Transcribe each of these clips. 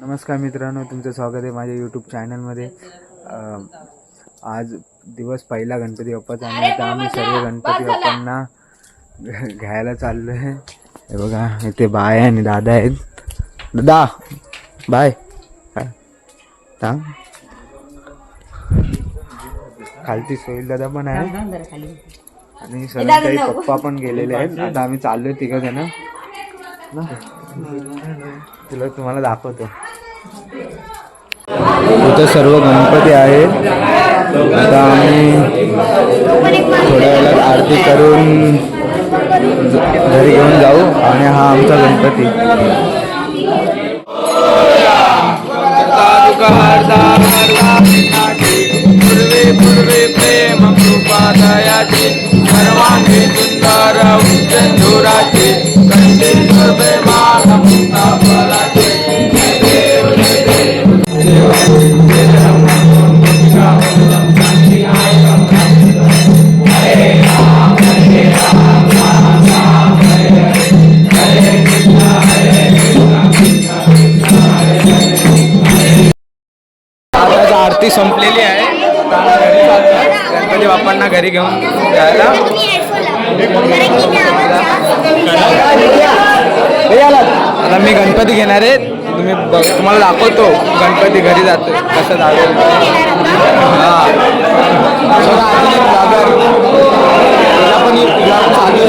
नमस्कार मित्रांनो तुमचं स्वागत आहे माझ्या यूट्यूब चॅनलमध्ये आज दिवस पहिला गणपती बाप्पाचा आणि आता आम्ही सर्व गणपती बाप्पांना घ्यायला चाललो आहे. हे बघा इथे बाय आणि दादा आहेत. दादा बाय. सांग खालती सोईल दादा पण आहे. आणि सर्व काही पप्पा पण गेलेले आहेत. आता आम्ही चाललोय तिघ जण ना. तुला तुम्हाला दाखवतो. इथं सर्व गणपती आहेत. आता आम्ही थोड्या वेळात आरती करून घरी घेऊन जाऊ आणि हा आमचा गणपती. पूर्वे पूर्वे सर्वांगी सुंदर कंठी सर्वे मुक्ता फलाचे आरती संपलेली आहे. गणपती बाप्पांना घरी घेऊन जायला. आता मी गणपती घेणार आहे. तुम्ही बघ तुम्हाला दाखवतो. गणपती घरी जातो कसं जातो हां. अजून एक जागा. तिला पण तिला चालू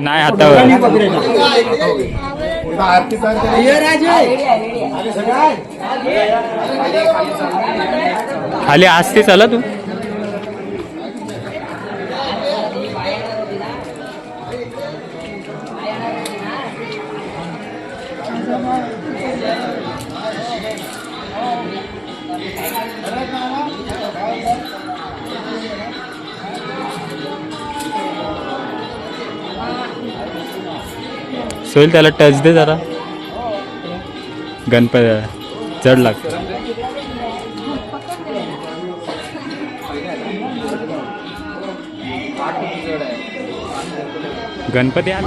नाही हातावर. खाली असते चला तू. सोईल त्याला टच दे जरा. गणपती जड लागतं. गणपती आला.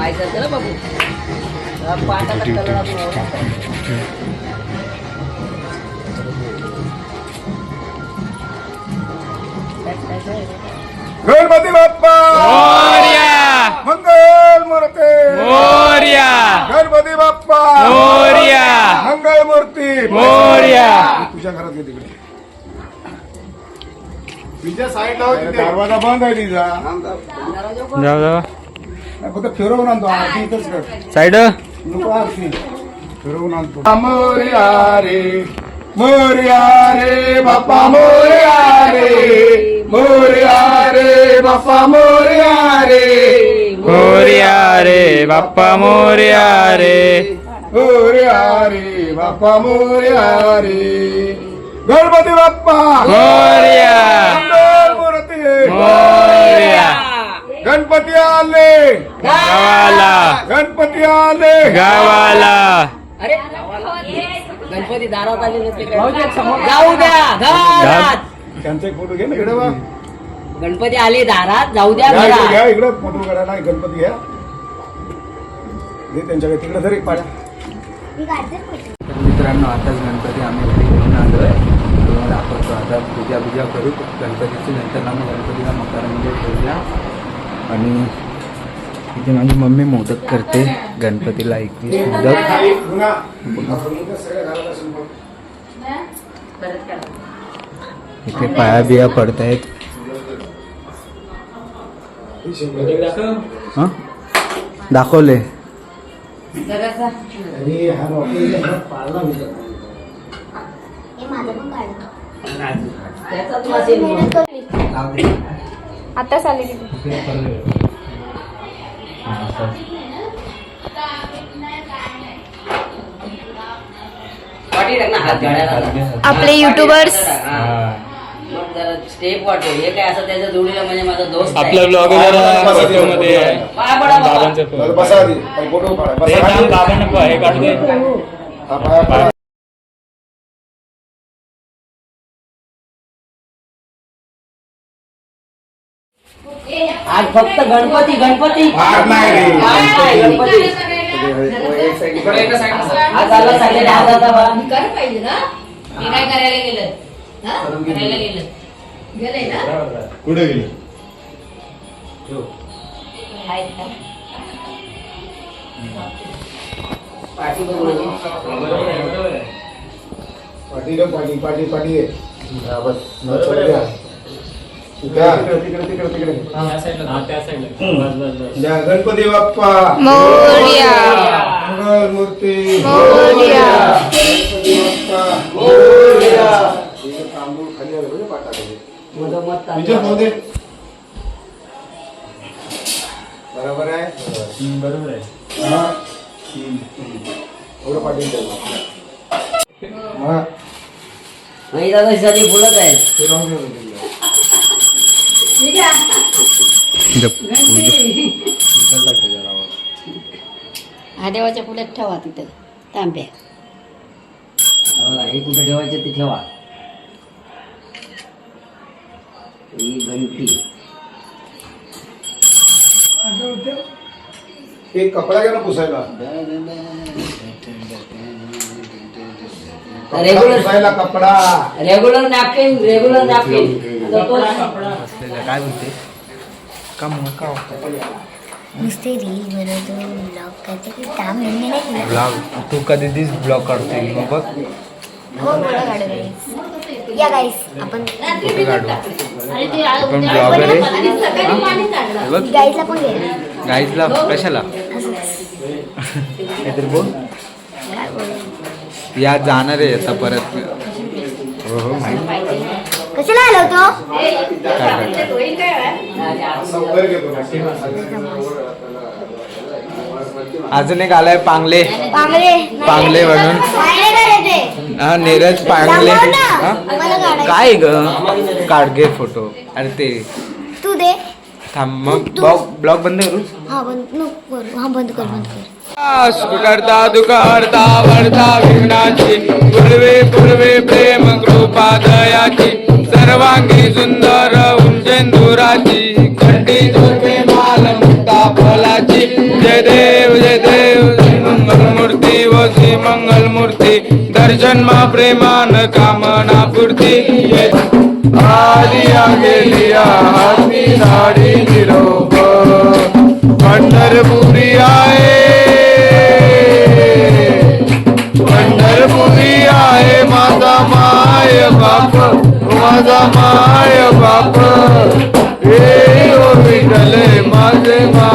गणपती बाप्पा! मोर्या! मंगल मूर्ती! मोर्या! गणपती बाप्पा! मोर्या! मंगल मूर्ती मोर्या तुझ्या घरात घे तिकडे. तुझ्या साईडला दरवाजा बंद आहे तिचा. जाऊ जाऊ. फक्त फिरवून आणतो आरती इथंच कर. साईड? नको आरती फिरवून आणतो. मोर्या रे मोर्या रे बाप्पा मोर्या रे मोर्या रे बाप्पा मोर्या रे मोर्या रे बाप्पा मोर्या रे. मोर्या रे बाप्पा मोर्या रे. गणपती बाप्पा! मोर्या मंगल मूर्ती! मोर्या गणपती आले. गावाला. गणपती आले. गावाला. गणपती दारात आले नसते जाऊ द्या घरात. त्यांचा एक फोटो घे ना इकडे बा गणपती आले दारात जाऊ द्या घ्या इकडे घरात. घ्या इकडे फोटो काढायला गणपती घ्या. दे त्यांच्याकडे तिकडे धर एक पाड्या. तर मित्रांनो आताच गणपती आम्ही घरी घेऊन आलो आहे तुम्हाला दाखवतो आता पूजा पूजा करू. गणपतीची नंतर आम्ही गणपतीला मकरामध्ये ठेवूया. आणि इथे माझी मम्मी मोदक करते. गणपतीला एकवीस मोदक इथे पाया बिया पडतायत. हं? दाखवले. आताच आले गाड्याला आपले युट्यूबर्स स्टेप वाटतो हे काय असं त्याच्या जोडीला म्हणजे माझा दोस्त आहे. आपला ब्लॉगमध्ये. बाबांचा फोटो हे काढू दे आज फक्त गणपती गणपती. आज नाही रे. आज नाही, गणपती. आज आला सगळे आज आता बा करायला पाहिजे ना? मी काय करायला गेलं? हा? करायला गेलं. गेलंय ना? कुठे गेली? आहेत का? पाठी बघू पाठी पाठी पाठी पाठी आहे. हा, बस. बरोबर द्या गणपती बाप्पा. मोरया. मूर्ती मोरया. गणपती बाप्पा. मोरया. तांदूळ खाली आले विजय. बरोबर आहे? हा. एवढं पाठी द्या. हा. नाही दादा बोलत आहेत. ते राहून दे. ठीक आहे. महादेवाच्या पुढ्यात ठेवा तिथं. तांब्या. हे कुठे ठेवायचे ते ठेवा. ही घंटी. एक कपडा घ्या ना पुसायला. कपडा Regular- पुसायला कपडा. रेग्युलर नॅपकिन रेग्युलर नॅपकिन काय बोलते? का मग का नुसते रील बनवतो ब्लॉग करते. की काम नाही केलं ब्लॉग तू कधी दिस ब्लॉग मग बघ. हो मला काढू गाईस या गाईस आपण फोटो काढू. ब्लॉगर आहे. बघ. गाईला पण घे. गाईजला कशाला? काहीतरी बोलू? या जाणार आहे आता परत. हो हो माहिती. कशाला आलो होतो? अजून एक आलाय पांगले. पांगले. पांगले म्हणून. पांगले हा नीरज पांगले. दाखव ना. हा? मला काढायचं. काय ग? काढ घे फोटो. अरे ते. तू दे. थांब मग ब्लॉग ब्लॉग बंद करू? हा बंद नको करू. हा बंद कर बंद कर. करता दुखहर्ता वर्ता विघ्नाची. पूर्वे पूर्वे प्रेम कृपा दयाची. सर्वांगी सुंदर उंचेंदुराची खंडी झोपे माल मुक्ता फलाची. जय देव जय देव श्री मंगल मूर्ती व श्री मंगल मूर्ती दर्शन मा प्रेमान कामना पूर्ती. आलिया गेलिया हाती झाडी निरोप माझा माय बाप हे ओ विठले माझे मा